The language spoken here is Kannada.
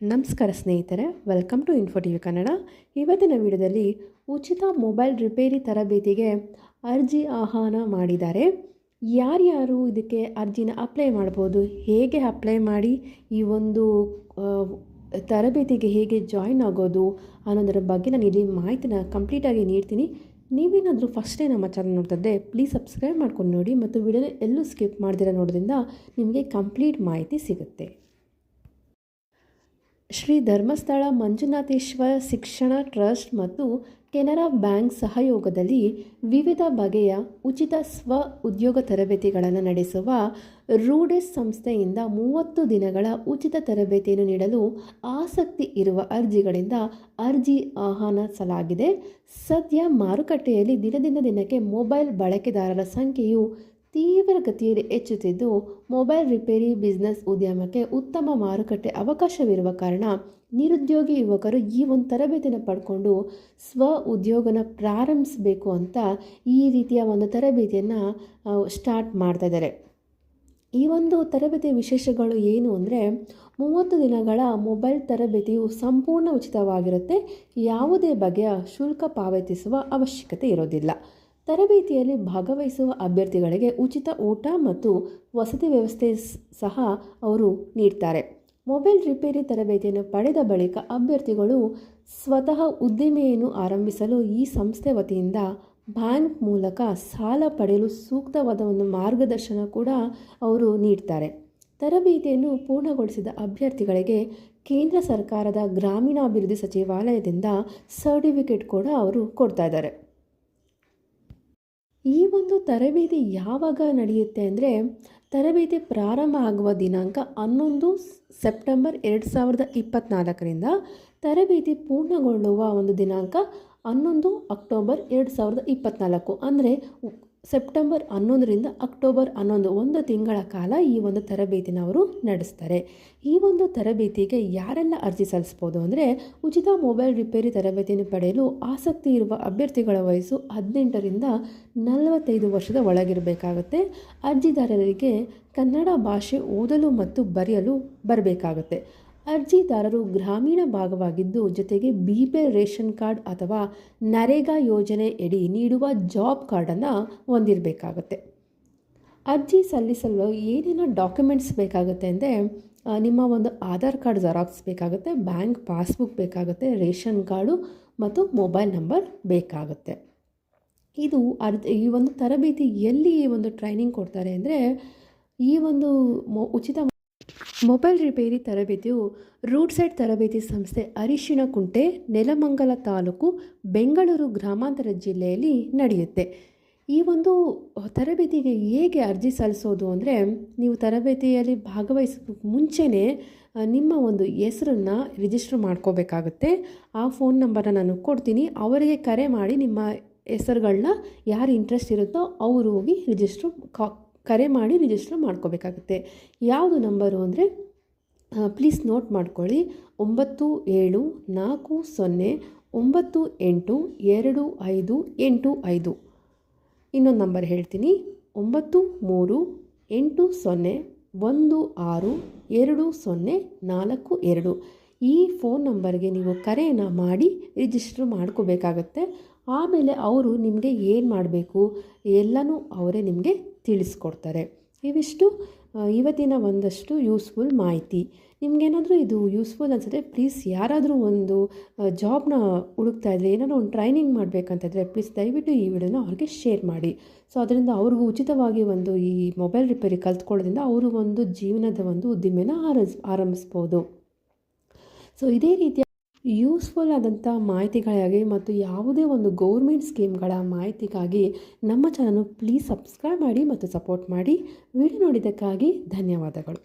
ನಮಸ್ಕಾರ ಸ್ನೇಹಿತರೆ welcome to Info T V Kannada ಇವತ್ತಿನ ವಿಡಿಯೋದಲ್ಲಿ ಉಚಿತ ಮೊಬೈಲ್ ರಿಪೇರಿ ತರಬೇತಿಗೆ ಅರ್ಜಿ ಆಹ್ವಾನ ಮಾಡಿದ್ದಾರೆ. ಯಾರ್ಯಾರು ಇದಕ್ಕೆ ಅರ್ಜಿನ ಅಪ್ಲೈ ಮಾಡ್ಬೋದು, ಹೇಗೆ ಅಪ್ಲೈ ಮಾಡಿ, ಈ ಒಂದು ತರಬೇತಿಗೆ ಹೇಗೆ ಜಾಯಿನ್ ಆಗೋದು ಅನ್ನೋದರ ಬಗ್ಗೆ ನಾನು ಇಲ್ಲಿ ಮಾಹಿತಿನ ಕಂಪ್ಲೀಟಾಗಿ ನೀಡ್ತೀನಿ. ನೀವೇನಾದರೂ ಫಸ್ಟ್ ಫಸ್ಟೇ ನಮ್ಮ ಚಾನಲ್ ನೋಡ್ತಿದ್ದೆ ಪ್ಲೀಸ್ ಸಬ್ಸ್ಕ್ರೈಬ್ ಮಾಡ್ಕೊಂಡು ನೋಡಿ ಮತ್ತು ವಿಡಿಯೋನ ಎಲ್ಲೂ ಸ್ಕಿಪ್ ಮಾಡ್ದಿರ ನೋಡೋದ್ರಿಂದ ನಿಮಗೆ ಕಂಪ್ಲೀಟ್ ಮಾಹಿತಿ ಸಿಗುತ್ತೆ. ಶ್ರೀ ಧರ್ಮಸ್ಥಳ ಮಂಜುನಾಥೇಶ್ವರ ಶಿಕ್ಷಣ ಟ್ರಸ್ಟ್ ಮತ್ತು ಕೆನರಾ ಬ್ಯಾಂಕ್ ಸಹಯೋಗದಲ್ಲಿ ವಿವಿಧ ಬಗೆಯ ಉಚಿತ ಸ್ವ ಉದ್ಯೋಗ ತರಬೇತಿಗಳನ್ನು ನಡೆಸುವ ರೂಡೆಸ್ ಸಂಸ್ಥೆಯಿಂದ ಮೂವತ್ತು ದಿನಗಳ ಉಚಿತ ತರಬೇತಿಯನ್ನು ನೀಡಲು ಆಸಕ್ತಿ ಇರುವ ಅರ್ಜಿಗಳಿಂದ ಅರ್ಜಿ ಆಹ್ವಾನಿಸಲಾಗಿದೆ. ಸದ್ಯ ಮಾರುಕಟ್ಟೆಯಲ್ಲಿ ದಿನದಿಂದ ದಿನಕ್ಕೆ ಮೊಬೈಲ್ ಬಳಕೆದಾರರ ಸಂಖ್ಯೆಯು ತೀವ್ರಗತಿಯಲ್ಲಿ ಹೆಚ್ಚುತ್ತಿದ್ದು, ಮೊಬೈಲ್ ರಿಪೇರಿ ಬಿಸ್ನೆಸ್ ಉದ್ಯಮಕ್ಕೆ ಉತ್ತಮ ಮಾರುಕಟ್ಟೆ ಅವಕಾಶವಿರುವ ಕಾರಣ ನಿರುದ್ಯೋಗಿ ಯುವಕರು ಈ ಒಂದು ತರಬೇತಿನ ಪಡ್ಕೊಂಡು ಸ್ವ ಉದ್ಯೋಗನ ಪ್ರಾರಂಭಿಸಬೇಕು ಅಂತ ಈ ರೀತಿಯ ಒಂದು ತರಬೇತಿಯನ್ನು ಸ್ಟಾರ್ಟ್ ಮಾಡ್ತಾ ಇದ್ದಾರೆ. ಈ ಒಂದು ತರಬೇತಿ ವಿಶೇಷಗಳು ಏನು ಅಂದರೆ, ಮೂವತ್ತು ದಿನಗಳ ಮೊಬೈಲ್ ತರಬೇತಿಯು ಸಂಪೂರ್ಣ ಉಚಿತವಾಗಿರುತ್ತೆ. ಯಾವುದೇ ಬಗೆಯ ಶುಲ್ಕ ಪಾವತಿಸುವ ಅವಶ್ಯಕತೆ ಇರೋದಿಲ್ಲ. ತರಬೇತಿಯಲ್ಲಿ ಭಾಗವಹಿಸುವ ಅಭ್ಯರ್ಥಿಗಳಿಗೆ ಉಚಿತ ಊಟ ಮತ್ತು ವಸತಿ ವ್ಯವಸ್ಥೆ ಸಹ ಅವರು ನೀಡ್ತಾರೆ. ಮೊಬೈಲ್ ರಿಪೇರಿ ತರಬೇತಿಯನ್ನು ಪಡೆದ ಬಳಿಕ ಅಭ್ಯರ್ಥಿಗಳು ಸ್ವತಃ ಉದ್ದಿಮೆಯನ್ನು ಆರಂಭಿಸಲು ಈ ಸಂಸ್ಥೆ ವತಿಯಿಂದ ಬ್ಯಾಂಕ್ ಮೂಲಕ ಸಾಲ ಪಡೆಯಲು ಸೂಕ್ತವಾದ ಒಂದು ಮಾರ್ಗದರ್ಶನ ಕೂಡ ಅವರು ನೀಡ್ತಾರೆ. ತರಬೇತಿಯನ್ನು ಪೂರ್ಣಗೊಳಿಸಿದ ಅಭ್ಯರ್ಥಿಗಳಿಗೆ ಕೇಂದ್ರ ಸರ್ಕಾರದ ಗ್ರಾಮೀಣಾಭಿವೃದ್ಧಿ ಸಚಿವಾಲಯದಿಂದ ಸರ್ಟಿಫಿಕೇಟ್ ಕೂಡ ಅವರು ಕೊಡ್ತಾ ಇದ್ದಾರೆ. ಈ ಒಂದು ತರಬೇತಿ ಯಾವಾಗ ನಡೆಯುತ್ತೆ ಅಂದರೆ ತರಬೇತಿ ಪ್ರಾರಂಭ ಆಗುವ ದಿನಾಂಕ ಹನ್ನೊಂದು ಸೆಪ್ಟೆಂಬರ್ ಎರಡು ಸಾವಿರದ ಇಪ್ಪತ್ತ್ನಾಲ್ಕರಿಂದ ತರಬೇತಿ ಪೂರ್ಣಗೊಳ್ಳುವ ಒಂದು ದಿನಾಂಕ ಹನ್ನೊಂದು ಅಕ್ಟೋಬರ್ ಎರಡು ಸಾವಿರದ ಇಪ್ಪತ್ತ್ನಾಲ್ಕು ಅಂದರೆ ಸೆಪ್ಟೆಂಬರ್ ಹನ್ನೊಂದರಿಂದ ಅಕ್ಟೋಬರ್ ಹನ್ನೊಂದು, ಒಂದು ತಿಂಗಳ ಕಾಲ ಈ ಒಂದು ತರಬೇತಿನ ಅವರು ನಡೆಸ್ತಾರೆ. ಈ ಒಂದು ತರಬೇತಿಗೆ ಯಾರೆಲ್ಲ ಅರ್ಜಿ ಸಲ್ಲಿಸ್ಬೋದು ಅಂದರೆ ಉಚಿತ ಮೊಬೈಲ್ ರಿಪೇರಿ ತರಬೇತಿಯನ್ನು ಪಡೆಯಲು ಆಸಕ್ತಿ ಇರುವ ಅಭ್ಯರ್ಥಿಗಳ ವಯಸ್ಸು ಹದಿನೆಂಟರಿಂದ ನಲವತ್ತೈದು ವರ್ಷದ ಒಳಗಿರಬೇಕಾಗುತ್ತೆ. ಅರ್ಜಿದಾರರಿಗೆ ಕನ್ನಡ ಭಾಷೆ ಓದಲು ಮತ್ತು ಬರೆಯಲು ಬರಬೇಕಾಗುತ್ತೆ. ಅರ್ಜಿದಾರರು ಗ್ರಾಮೀಣ ಭಾಗವಾಗಿದ್ದು, ಜೊತೆಗೆ ಬಿ ಪಿ ರೇಷನ್ ಕಾರ್ಡ್ ಅಥವಾ ನರೇಗಾ ಯೋಜನೆಯಡಿ ನೀಡುವ ಜಾಬ್ ಕಾರ್ಡನ್ನು ಹೊಂದಿರಬೇಕಾಗುತ್ತೆ. ಅರ್ಜಿ ಸಲ್ಲಿಸಲು ಏನೇನೋ ಡಾಕ್ಯುಮೆಂಟ್ಸ್ ಬೇಕಾಗುತ್ತೆ ಅಂದರೆ ನಿಮ್ಮ ಒಂದು ಆಧಾರ್ ಕಾರ್ಡ್ ಜೆರಾಕ್ಸ್ ಬೇಕಾಗುತ್ತೆ, ಬ್ಯಾಂಕ್ ಪಾಸ್ಬುಕ್ ಬೇಕಾಗುತ್ತೆ, ರೇಷನ್ ಕಾರ್ಡು ಮತ್ತು ಮೊಬೈಲ್ ನಂಬರ್ ಬೇಕಾಗುತ್ತೆ. ಇದು ಅರ್ಧ ಈ ಒಂದು ತರಬೇತಿ ಎಲ್ಲಿ ಒಂದು ಟ್ರೈನಿಂಗ್ ಕೊಡ್ತಾರೆ ಅಂದರೆ, ಈ ಒಂದು ಮೊ, ಉಚಿತ ಮೊಬೈಲ್ ರಿಪೇರಿ ತರಬೇತಿಯು ರೂಟ್ ಸೈಡ್ ತರಬೇತಿ ಸಂಸ್ಥೆ ಅರಿಶಿಣ ಕುಂಟೆ ನೆಲಮಂಗಲ ತಾಲೂಕು, ಬೆಂಗಳೂರು ಗ್ರಾಮಾಂತರ ಜಿಲ್ಲೆಯಲ್ಲಿ ನಡೆಯುತ್ತೆ. ಈ ಒಂದು ತರಬೇತಿಗೆ ಹೇಗೆ ಅರ್ಜಿ ಸಲ್ಲಿಸೋದು ಅಂದರೆ, ನೀವು ತರಬೇತಿಯಲ್ಲಿ ಭಾಗವಹಿಸೋದಕ್ಕೆ ಮುಂಚೆನೇ ನಿಮ್ಮ ಒಂದು ಹೆಸರನ್ನು ರಿಜಿಸ್ಟರ್ ಮಾಡ್ಕೋಬೇಕಾಗುತ್ತೆ. ಆ ಫೋನ್ ನಂಬರನ್ನು ನಾನು ಕೊಡ್ತೀನಿ. ಅವರಿಗೆ ಕರೆ ಮಾಡಿ ನಿಮ್ಮ ಹೆಸರುಗಳನ್ನ ಯಾರು ಇಂಟ್ರೆಸ್ಟ್ ಇರುತ್ತೋ ಅವರು ಹೋಗಿ ರಿಜಿಸ್ಟ್ರ್ ಕಾ ಕರೆ ಮಾಡಿ ರಿಜಿಸ್ಟರ್ ಮಾಡ್ಕೋಬೇಕಾಗುತ್ತೆ. ಯಾವುದು ನಂಬರು ಅಂದರೆ ಪ್ಲೀಸ್ ನೋಟ್ ಮಾಡ್ಕೊಳ್ಳಿ. ಒಂಬತ್ತು ಏಳು ನಾಲ್ಕು ಸೊನ್ನೆ ಒಂಬತ್ತು ಎಂಟು ಎರಡು ಐದು ಎಂಟು ಐದು. ಇನ್ನೊಂದು ನಂಬರ್ ಹೇಳ್ತೀನಿ. ಒಂಬತ್ತು ಮೂರು ಎಂಟು ಸೊನ್ನೆ ಒಂದು ಆರು ಎರಡು ಸೊನ್ನೆ ನಾಲ್ಕು ಎರಡು. ಈ ಫೋನ್ ನಂಬರ್ಗೆ ನೀವು ಕರೆಯನ್ನು ಮಾಡಿ ರಿಜಿಸ್ಟರ್ ಮಾಡ್ಕೋಬೇಕಾಗತ್ತೆ. ಆಮೇಲೆ ಅವರು ನಿಮಗೆ ಏನು ಮಾಡಬೇಕು? ಎಲ್ಲನೂ ಅವರೇ ನಿಮಗೆ ತಿಳಿಸ್ಕೊಡ್ತಾರೆ. ಇವಿಷ್ಟು ಇವತ್ತಿನ ಒಂದಷ್ಟು ಯೂಸ್ಫುಲ್ ಮಾಹಿತಿ. ನಿಮಗೇನಾದರೂ ಇದು ಯೂಸ್ಫುಲ್ ಅನಿಸಿದ್ರೆ ಪ್ಲೀಸ್ ಯಾರಾದರೂ ಒಂದು ಜಾಬ್ನ ಹುಡುಕ್ತಾ ಇದ್ರೆ, ಏನಾದರೂ ಒಂದು ಟ್ರೈನಿಂಗ್ ಮಾಡಬೇಕಂತಿದ್ರೆ ಪ್ಲೀಸ್ ದಯವಿಟ್ಟು ಈ ವಿಡಿಯೋನ ಅವ್ರಿಗೆ ಶೇರ್ ಮಾಡಿ. ಸೊ ಅದರಿಂದ ಅವ್ರಿಗೂ ಉಚಿತವಾಗಿ ಒಂದು ಈ ಮೊಬೈಲ್ ರಿಪೇರಿ ಕಲ್ತ್ಕೊಳ್ಳೋದ್ರಿಂದ ಅವರು ಒಂದು ಜೀವನದ ಒಂದು ಉದ್ದಿಮೆನ ಆರಂಭಿಸ್ಬೋದು. ಸೊ ಇದೇ ರೀತಿಯ ಯೂಸ್ಫುಲ್ ಆದಂಥ ಮಾಹಿತಿಗಳಿಗಾಗಿ ಮತ್ತು ಯಾವುದೇ ಒಂದು ಗೌರ್ಮೆಂಟ್ ಸ್ಕೀಮ್ಗಳ ಮಾಹಿತಿಗಾಗಿ ನಮ್ಮ ಚಾನಲ್ ಪ್ಲೀಸ್ ಸಬ್ಸ್ಕ್ರೈಬ್ ಮಾಡಿ ಮತ್ತು ಸಪೋರ್ಟ್ ಮಾಡಿ. ವಿಡಿಯೋ ನೋಡಿದ್ದಕ್ಕಾಗಿ ಧನ್ಯವಾದಗಳು.